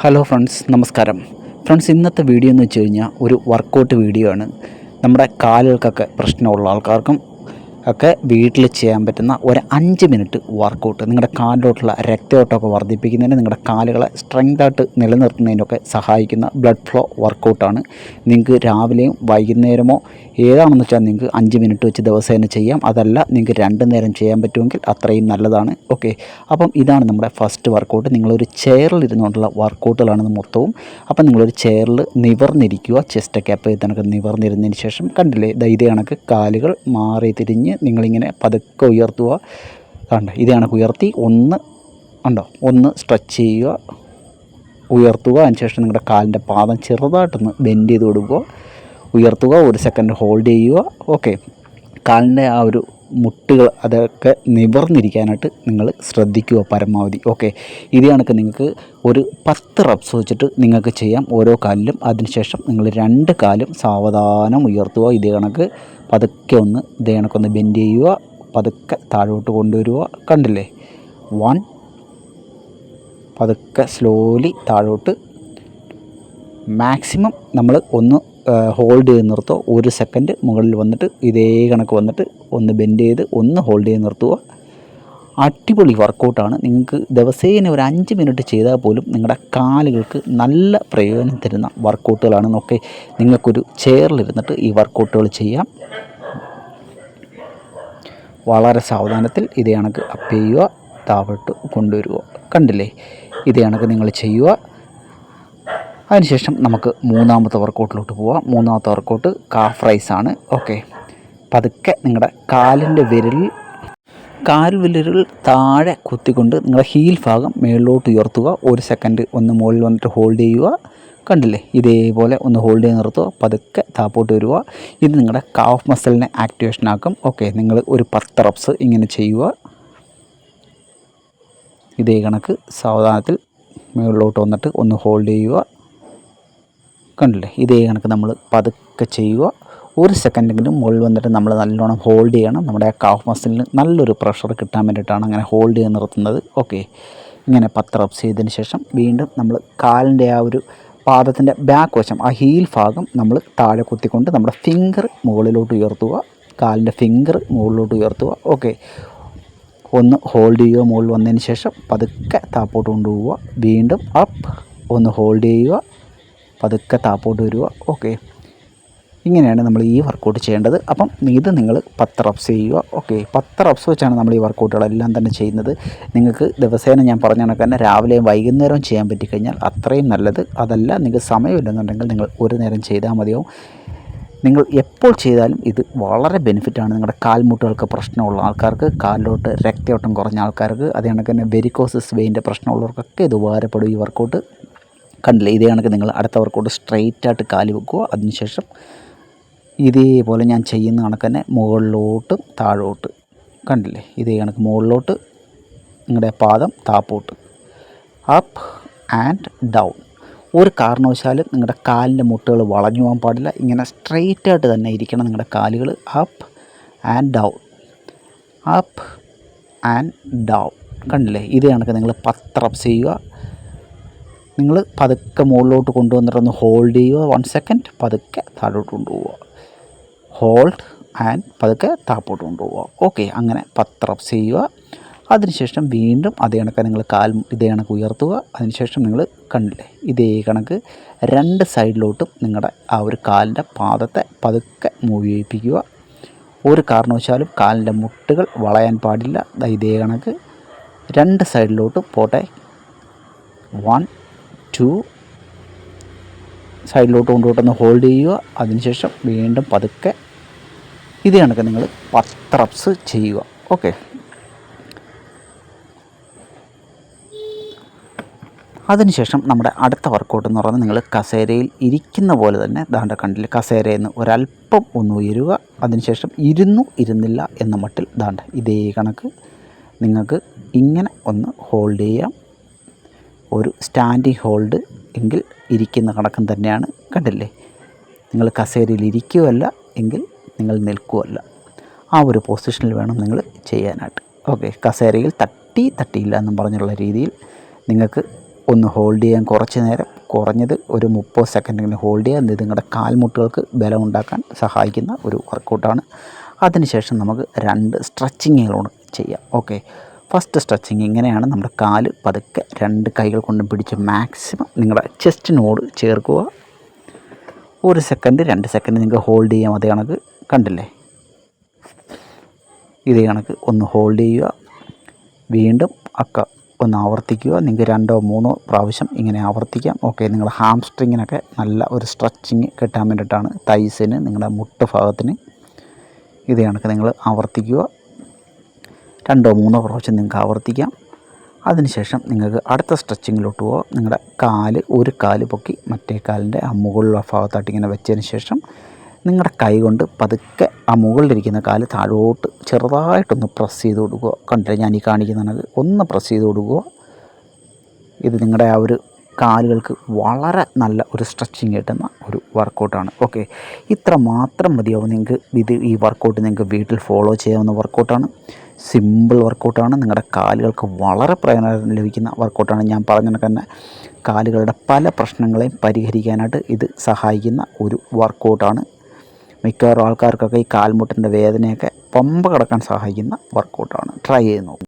Hello friends നമസ്കാരം. Friends ഇന്നത്തെ video എന്ന് വെച്ച് കഴിഞ്ഞാൽ ഒരു വർക്കൗട്ട് വീഡിയോ ആണ്. നമ്മുടെ കാലുകൾക്കൊക്കെ പ്രശ്നമുള്ള ആൾക്കാർക്കും ഒക്കെ വീട്ടിൽ ചെയ്യാൻ പറ്റുന്ന ഒരു അഞ്ച് മിനിറ്റ് വർക്കൗട്ട് നിങ്ങളുടെ കാലിലോട്ടുള്ള രക്തയോട്ടമൊക്കെ വർദ്ധിപ്പിക്കുന്നതിന് നിങ്ങളുടെ കാലുകളെ സ്ട്രെങ്ത് ആയിട്ട് നിലനിർത്തുന്നതിനൊക്കെ സഹായിക്കുന്ന ബ്ലഡ് ഫ്ലോ വർക്കൗട്ടാണ് നിങ്ങൾക്ക് രാവിലെയും വൈകുന്നേരമോ ഏതാണെന്ന് വെച്ചാൽ നിങ്ങൾക്ക് അഞ്ച് മിനിറ്റ് വെച്ച് ദിവസേന ചെയ്യാം. അതല്ല നിങ്ങൾക്ക് രണ്ട് നേരം ചെയ്യാൻ പറ്റുമെങ്കിൽ അത്രയും നല്ലതാണ്. ഓക്കെ അപ്പം ഇതാണ് നമ്മുടെ ഫസ്റ്റ് വർക്കൗട്ട് നിങ്ങളൊരു ചെയറിൽ ഇരുന്നുകൊണ്ടുള്ള വർക്കൗട്ടുകളാണ് മൊത്തവും. അപ്പം നിങ്ങളൊരു ചെയറിൽ നിവർന്നിരിക്കുക. ചെസ്റ്റൊക്കെ അപ്പോൾ ഇതണക്ക് നിവർന്നിരുന്നതിന് ശേഷം കണ്ടില്ലേ? ദാ കണക്ക് കാലുകൾ മാറി തിരിഞ്ഞ് നിങ്ങളിങ്ങനെ പതുക്കെ ഉയർത്തുക. കണ്ട? ഇത് കണക്ക് ഉയർത്തി ഒന്ന് ഉണ്ടോ ഒന്ന് സ്ട്രെച്ച് ചെയ്യുക. ഉയർത്തുക. അതിനുശേഷം നിങ്ങളുടെ കാലിന്റെ പാദം ചെറുതായിട്ടൊന്ന് ബെൻഡ് ചെയ്ത് കൊടുക്കുക. ഉയർത്തുക. ഒരു സെക്കൻഡ് ഹോൾഡ് ചെയ്യുക. ഓക്കെ കാലിന്റെ ആ ഒരു മുട്ടുകൾ അതൊക്കെ നിവർന്നിരിക്കാനായിട്ട് നിങ്ങൾ ശ്രദ്ധിക്കുക പരമാവധി. ഓക്കെ ഇത് കണക്ക് നിങ്ങൾക്ക് ഒരു പത്ത് റബ്സ് വെച്ചിട്ട് നിങ്ങൾക്ക് ചെയ്യാം ഓരോ കാലിലും. അതിനുശേഷം നിങ്ങൾ രണ്ട് കാലും സാവധാനം ഉയർത്തുക. ഇതേ കണക്ക് പതുക്കെ ഒന്ന് ഇതേ കണക്കൊന്ന് ബെൻഡ് ചെയ്യുക. പതുക്കെ താഴോട്ട് കൊണ്ടുവരിക. കണ്ടില്ലേ? വൺ പതുക്കെ സ്ലോലി താഴോട്ട്. മാക്സിമം നമ്മൾ ഒന്ന് ഹോൾഡ് ചെയ്ത് നിർത്തുക ഒരു സെക്കൻഡ് മുകളിൽ വന്നിട്ട് ഇതേ കണക്ക് വന്നിട്ട് ഒന്ന് ബെൻഡ് ചെയ്ത് ഒന്ന് ഹോൾഡ് ചെയ്ത് നിർത്തുക. അടിപൊളി വർക്കൗട്ടാണ് നിങ്ങൾക്ക് ദിവസേന ഒരു അഞ്ച് മിനിറ്റ് ചെയ്താൽ പോലും നിങ്ങളുടെ കാലുകൾക്ക് നല്ല പ്രയോജനം തരുന്ന വർക്കൗട്ടുകളാണെന്നൊക്കെ നിങ്ങൾക്കൊരു ചെയറിലിരുന്നിട്ട് ഈ വർക്കൗട്ടുകൾ ചെയ്യാം. വളരെ സാവധാനത്തിൽ ഇത് കണക്ക് അപ്പ് ചെയ്യുക താവട്ട് കൊണ്ടുവരിക. കണ്ടില്ലേ? ഇത് കണക്ക് നിങ്ങൾ ചെയ്യുക. അതിനുശേഷം നമുക്ക് മൂന്നാമത്തെ വർക്കൗട്ടിലോട്ട് പോവാം. മൂന്നാമത്തെ വർക്കൗട്ട് കാഫ് റൈസാണ് ഓക്കെ പതുക്കെ നിങ്ങളുടെ കാലിന്റെ വിരലിൽ കാൽ വിരൽ താഴെ കുത്തിക്കൊണ്ട് നിങ്ങളുടെ ഹീൽ ഭാഗം മേളിലോട്ട് ഉയർത്തുക. ഒരു സെക്കൻഡ് ഒന്ന് മുകളിൽ വന്നിട്ട് ഹോൾഡ് ചെയ്യുക. കണ്ടില്ലേ? ഇതേപോലെ ഒന്ന് ഹോൾഡ് ചെയ്ത് നിർത്തുക. പതുക്കെ താപ്പോട്ട് വരിക. ഇത് നിങ്ങളുടെ കാഫ് മസിലിനെ ആക്ടിവേഷൻ ആക്കും. ഓക്കെ നിങ്ങൾ ഒരു പത്ത് റബ്സ് ഇങ്ങനെ ചെയ്യുക. ഇതേ കണക്ക് സാവധാനത്തിൽ മുകളിലോട്ട് വന്നിട്ട് ഒന്ന് ഹോൾഡ് ചെയ്യുക. കണ്ടില്ലേ? ഇതേ കണക്ക് നമ്മൾ പതുക്കെ ചെയ്യുക. ഒരു സെക്കൻഡെങ്കിലും മുകളിൽ വന്നിട്ട് നമ്മൾ നല്ലോണം ഹോൾഡ് ചെയ്യണം. നമ്മുടെ കാഫ് മസിലിന് നല്ലൊരു പ്രഷർ കിട്ടാൻ വേണ്ടിയിട്ടാണ് അങ്ങനെ ഹോൾഡ് ചെയ്ത് നിർത്തുന്നത്. ഓക്കെ ഇങ്ങനെ പത്ത് റബ്സ് ചെയ്തതിന് ശേഷം വീണ്ടും നമ്മൾ കാലിന്റെ ആ ഒരു പാദത്തിന്റെ ബാക്ക് വശം ആ ഹീൽ ഭാഗം നമ്മൾ താഴെ കുത്തിക്കൊണ്ട് നമ്മുടെ ഫിംഗർ മുകളിലോട്ട് ഉയർത്തുക. കാലിന്റെ ഫിംഗർ മുകളിലോട്ട് ഉയർത്തുക. ഓക്കെ ഒന്ന് ഹോൾഡ് ചെയ്യുക മുകളിൽ വന്നതിന് ശേഷം പതുക്കെ താപ്പോട്ട് കൊണ്ടുപോവുക. വീണ്ടും അപ്പ് ഒന്ന് ഹോൾഡ് ചെയ്യുക. പതുക്കെ താപ്പോട്ട് വരിക. ഓക്കെ ഇങ്ങനെയാണ് നമ്മൾ ഈ വർക്കൗട്ട് ചെയ്യേണ്ടത്. അപ്പം ഇത് നിങ്ങൾ പത്ത് റബ്സ് ചെയ്യുക. ഓക്കെ പത്ത് റബ്സ് വെച്ചാണ് നമ്മൾ ഈ വർക്കൗട്ടുകളെല്ലാം തന്നെ ചെയ്യുന്നത്. നിങ്ങൾക്ക് ദിവസേന ഞാൻ പറഞ്ഞ കണക്ക് തന്നെ രാവിലെയും വൈകുന്നേരവും ചെയ്യാൻ പറ്റിക്കഴിഞ്ഞാൽ അത്രയും നല്ലത്. അതല്ല നിങ്ങൾക്ക് സമയമില്ലെന്നുണ്ടെങ്കിൽ നിങ്ങൾ ഒരു നേരം ചെയ്താൽ മതിയാവും. നിങ്ങൾ എപ്പോൾ ചെയ്താലും ഇത് വളരെ ബെനിഫിറ്റാണ് നിങ്ങളുടെ കാൽമുട്ടുകൾക്ക് പ്രശ്നമുള്ള ആൾക്കാർക്ക് കാലിലോട്ട് രക്തയോട്ടം കുറഞ്ഞ ആൾക്കാർക്ക് അതേ കണക്ക് തന്നെ വെരിക്കോസിസ് വെയിന്റെ പ്രശ്നമുള്ളവർക്കൊക്കെ ഇത് ഉപകാരപ്പെടും ഈ വർക്കൗട്ട് കണ്ടില്ല? ഇതേ കണക്ക് നിങ്ങൾ അടുത്ത വർക്കൗട്ട് സ്ട്രെയിറ്റ് ആയിട്ട് കാൽ വെക്കുക. അതിനുശേഷം ഇതേപോലെ ഞാൻ ചെയ്യുന്ന കണക്ക് തന്നെ മുകളിലോട്ട് താഴോട്ട്. കണ്ടില്ലേ? ഇതേ കണക്ക് മുകളിലോട്ട് നിങ്ങളുടെ പാദം താപ്പോട്ട്. അപ്പ് ആൻഡ് ഡൗൺ ഒരു കാരണവശാലും നിങ്ങളുടെ കാലിന്റെ മുട്ടുകൾ വളഞ്ഞു പോകാൻ പാടില്ല. ഇങ്ങനെ സ്ട്രെയിറ്റ് ആയിട്ട് തന്നെ ഇരിക്കണം നിങ്ങളുടെ കാലുകൾ up and down up and down കണ്ടില്ലേ? ഇതേ കണക്ക് നിങ്ങൾ പത്ത് ചെയ്യുക. നിങ്ങൾ പതുക്കെ മുകളിലോട്ട് കൊണ്ടുവന്നിട്ടൊന്ന് ഹോൾഡ് ചെയ്യുക. വൺ സെക്കൻഡ് പതുക്കെ താഴോട്ട് കൊണ്ടുപോവുക. ഹോൾഡ് ആൻഡ് പതുക്കെ താപ്പോട്ട് കൊണ്ടുപോവുക. ഓക്കെ അങ്ങനെ റബ്സ് ചെയ്യുക. അതിനുശേഷം വീണ്ടും അതേ കണക്ക് നിങ്ങൾ കാൽ ഇതേ കണക്ക് ഉയർത്തുക. അതിനുശേഷം നിങ്ങൾ കണ്ടില്ലേ? ഇതേ കണക്ക് രണ്ട് സൈഡിലോട്ടും നിങ്ങളുടെ ആ ഒരു കാലിന്റെ പാദത്തെ പതുക്കെ മൂവ് ചെയ്യിപ്പിക്കുക. ഒരു കാരണവശാലും കാലിന്റെ മുട്ടുകൾ വളയാൻ പാടില്ല. ഇതേ കണക്ക്. രണ്ട് സൈഡിലോട്ടും പോട്ടെ. വൺ ടു സൈഡിലോട്ട് കൊണ്ടുപോട്ടൊന്ന് ഹോൾഡ് ചെയ്യുക. അതിനുശേഷം വീണ്ടും പതുക്കെ ഇത് കണക്ക് നിങ്ങൾ പത്ത് റബ്സ് ചെയ്യുക. ഓക്കെ അതിനുശേഷം നമ്മുടെ അടുത്ത വർക്കൗട്ട് എന്ന് പറയുന്നത് നിങ്ങൾ കസേരയിൽ ഇരിക്കുന്ന പോലെ തന്നെ ദാണ്ട കണ്ടിൽ കസേരയിൽ നിന്ന് ഒരല്പം ഒന്ന് ഉയരുക. അതിനുശേഷം ഇരുന്നു ഇരുന്നില്ല എന്ന മട്ടിൽ ദാണ്ട ഇതേ കണക്ക് നിങ്ങൾക്ക് ഇങ്ങനെ ഒന്ന് ഹോൾഡ് ചെയ്യാം. ഒരു സ്റ്റാൻഡിങ് ഹോൾഡ് എങ്കിൽ ഇരിക്കുന്ന കണക്കം തന്നെയാണ്. കണ്ടില്ലേ? നിങ്ങൾ കസേരയിൽ ഇരിക്കുകയല്ല എങ്കിൽ നിങ്ങൾ നിൽക്കുകയല്ല. ആ ഒരു പൊസിഷനിൽ വേണം നിങ്ങൾ ചെയ്യാനായിട്ട്. ഓക്കെ കസേരയിൽ തട്ടി തട്ടിയില്ല എന്നും പറഞ്ഞുള്ള രീതിയിൽ നിങ്ങൾക്ക് ഒന്ന് ഹോൾഡ് ചെയ്യാൻ കുറച്ച് നേരം കുറഞ്ഞത് ഒരു മുപ്പത് സെക്കൻഡെങ്കിലും ഹോൾഡ് ചെയ്യാൻ ഇത് നിങ്ങളുടെ കാൽമുട്ടുകൾക്ക് ബലം ഉണ്ടാക്കാൻ സഹായിക്കുന്ന ഒരു വർക്കൗട്ടാണ് അതിനുശേഷം നമുക്ക് രണ്ട് സ്ട്രെച്ചിങ്ങുകളോട് ചെയ്യാം. ഓക്കെ ഫസ്റ്റ് സ്ട്രെച്ചിങ് ഇങ്ങനെയാണ് നമ്മുടെ കാൽ പതുക്കെ രണ്ട് കൈകൾ കൊണ്ട് പിടിച്ച് മാക്സിമം നിങ്ങളുടെ ചെസ്റ്റിനോട് ചേർക്കുക. ഒരു സെക്കൻഡ് രണ്ട് സെക്കൻഡ് നിങ്ങൾക്ക് ഹോൾഡ് ചെയ്യാം. അതേ കണക്ക് കണ്ടില്ലേ? ഇതേ കണക്ക് ഒന്ന് ഹോൾഡ് ചെയ്യുക. വീണ്ടും അക്ക ഒന്ന് ആവർത്തിക്കുക. നിങ്ങൾക്ക് രണ്ടോ മൂന്നോ പ്രാവശ്യം ഇങ്ങനെ ആവർത്തിക്കാം. ഓക്കെ നിങ്ങളുടെ ഹാംസ്ട്രിങ്ങിനൊക്കെ നല്ല ഒരു സ്ട്രെച്ചിങ് കിട്ടാൻ വേണ്ടിയിട്ടാണ് തൈസിന് നിങ്ങളുടെ മുട്ട് ഭാഗത്തിന്. ഇത് കണക്ക് നിങ്ങൾ ആവർത്തിക്കുക. രണ്ടോ മൂന്നോ പ്രാവശ്യം നിങ്ങൾക്ക് ആവർത്തിക്കാം. അതിനുശേഷം നിങ്ങൾക്ക് അടുത്ത സ്ട്രെച്ചിങ്ങിലോട്ട് പോകാം നിങ്ങളുടെ കാൽ ഒരു കാൽ പൊക്കി മറ്റേ കാലിന്റെ ആ മുകളിലുള്ള ഭാഗത്തായിട്ട് ഇങ്ങനെ വെച്ചതിന് ശേഷം നിങ്ങളുടെ കൈ കൊണ്ട് പതുക്കെ ആ മുകളിലിരിക്കുന്ന കാൽ താഴോട്ട് ചെറുതായിട്ടൊന്ന് പ്രസ് ചെയ്ത് കൊടുക്കുക. കണ്ടില്ല? ഞാൻ ഈ കാണിക്കുന്നത് ഒന്ന് പ്രസ് ചെയ്ത് കൊടുക്കുക. ഇത് നിങ്ങളുടെ ആ ഒരു കാലുകൾക്ക് വളരെ നല്ല ഒരു സ്ട്രെച്ചിങ് കിട്ടുന്ന ഒരു വർക്കൗട്ടാണ്. ഓക്കെ. ഇത്ര മാത്രം മതിയാവും നിങ്ങൾക്ക് ഇത് ഈ വർക്കൗട്ട് നിങ്ങൾക്ക് വീട്ടിൽ ഫോളോ ചെയ്യാവുന്ന വർക്കൗട്ടാണ്. സിമ്പിൾ വർക്കൗട്ടാണ്. നിങ്ങളുടെ കാലുകൾക്ക് വളരെ പ്രയോജനം ലഭിക്കുന്ന വർക്കൗട്ടാണ്. ഞാൻ പറഞ്ഞ തന്നെ കാലുകളുടെ പല പ്രശ്നങ്ങളെയും പരിഹരിക്കാനായിട്ട് ഇത് സഹായിക്കുന്ന ഒരു വർക്കൗട്ടാണ്. മിക്കവാറും ആൾക്കാർക്കൊക്കെ ഈ കാൽമുട്ടിന്റെ വേദനയൊക്കെ പമ്പ കിടക്കാൻ സഹായിക്കുന്ന വർക്കൗട്ടാണ്. ട്രൈ ചെയ്ത് നോക്കും.